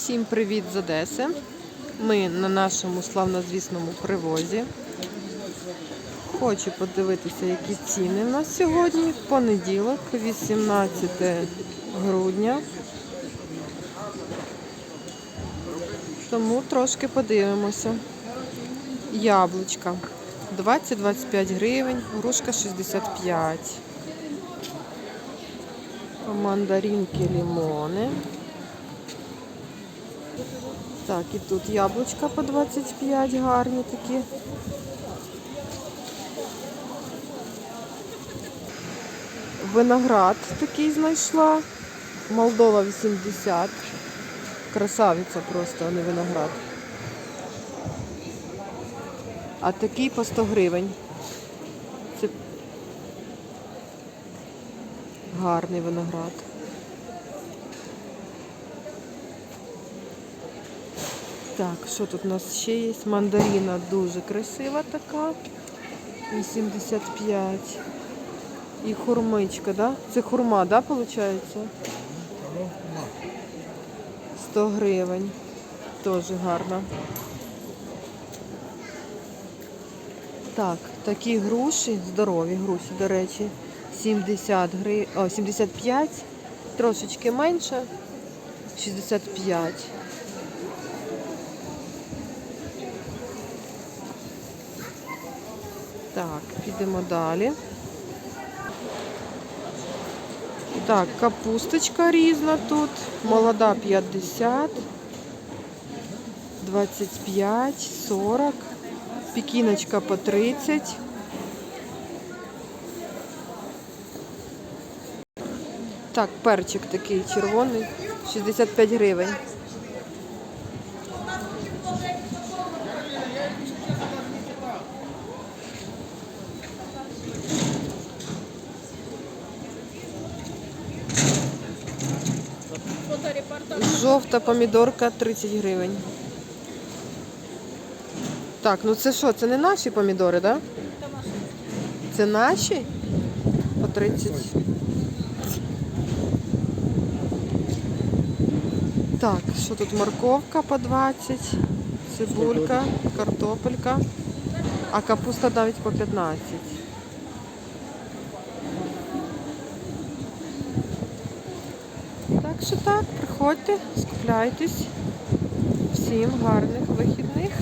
Всім привіт з Одеси. Ми на нашому славнозвісному привозі. Хочу подивитися, які ціни в нас сьогодні. Понеділок, 18 грудня. Тому трошки подивимося. Яблучка 20-25 гривень, грушка 65. Мандаринки, лимони. Так, і тут яблучка по 25 гарні такі. Виноград такий знайшла. Молдова 80. Красавиця просто, а не виноград. А такий по 100 гривень. Це гарний виноград. Так, що тут у нас ще є? Мандарина дуже красива така. 85. І хурмичка, да? Це хурма, да, виходить? 100 гривень. Теж гарна. Так, такі груші, здорові груші, до речі, 70 гривень, о, 75, трошечки менше, 65. Так, підемо далі. Так, капусточка різна тут. Молода 50, 25, 40. Пекіночка по 30. Так, перчик такий червоний, 65 гривень. Жовта помідорка 30 гривень. Так, ну це що? Це не наші помідори, так? Да? Це наші? По 30. Так, що тут морковка по 20, цибулька, картопелька, а капуста навіть по 15. Так що так, приходьте, скупляйтесь. Всім гарних вихідних.